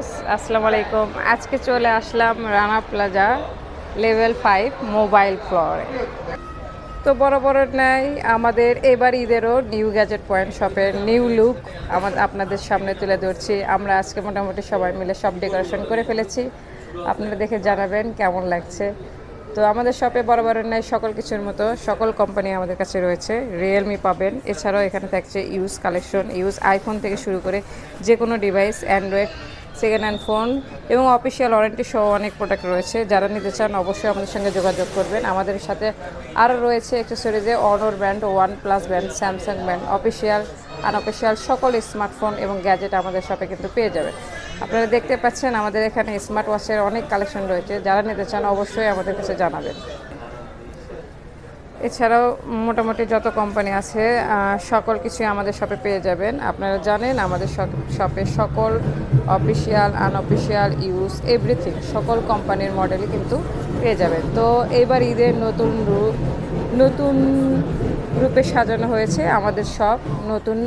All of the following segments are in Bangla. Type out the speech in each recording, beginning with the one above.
আসসালামু আলাইকুম। আজকে চলে আসলাম Rana plaza level five mobile ফ্লোরে তো বড় বড় নাই, আমাদের এবার ঈদেরও নিউ গ্যাজেট পয়েন্ট শপের নিউ লুক আমাদের আপনাদের সামনে তুলে ধরছি। আমরা আজকে মোটামুটি সবাই মিলে সব ডেকোরেশন করে ফেলেছি। আপনারা দেখে জানাবেন কেমন লাগছে। তো আমাদের শপে বড় বড় নেয় সকল কিছুর মতো সকল কোম্পানি আমাদের কাছে রয়েছে। রিয়েলমি পাবেন। এছাড়াও এখানে থাকছে ইউজ কালেকশন ইউজ আইফোন থেকে শুরু করে যে কোনো device android second hand phone এবং অফিসিয়াল ওয়ারেন্টি সহ অনেক প্রোডাক্ট রয়েছে। যারা নিতে চান অবশ্যই আমাদের সঙ্গে যোগাযোগ করবেন। আমাদের সাথে আরও রয়েছে অ্যাক্সেসরিজে Honor brand one plus brand Samsung brand official unofficial সকল স্মার্টফোন এবং গ্যাজেট আমাদের শপে কিন্তু পেয়ে যাবেন। আপনারা দেখতে পাচ্ছেন আমাদের এখানে স্মার্ট ওয়াচের অনেক কালেকশন রয়েছে। যারা নিতে চান অবশ্যই আমাদের কাছে জানাবেন। এছাড়াও মোটামুটি যত কোম্পানি আছে সকল কিছুই আমাদের শপে পেয়ে যাবেন। আপনারা জানেন, আমাদের শপে সকল অফিসিয়াল আনঅফিসিয়াল ইউজ এভরিথিং সকল কোম্পানির মডেলই কিন্তু পেয়ে যাবেন। তো এইবার ঈদের নতুন রূপ নতুন রূপে সাজানো হয়েছে আমাদের সব নতুন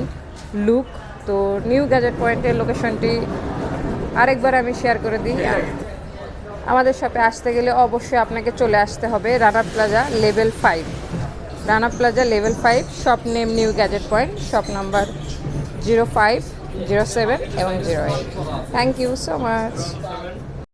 লুক তো নিউ গ্যাজেট পয়েন্টের লোকেশনটি আরেকবার আমি শেয়ার করে দিই। আমাদের শপে আসতে গেলে অবশ্যই আপনাকে চলে আসতে হবে Rana plaza level five Rana plaza level five, shop name new gadget point, shop number zero five, zero seven এবং zero eight. Thank you so much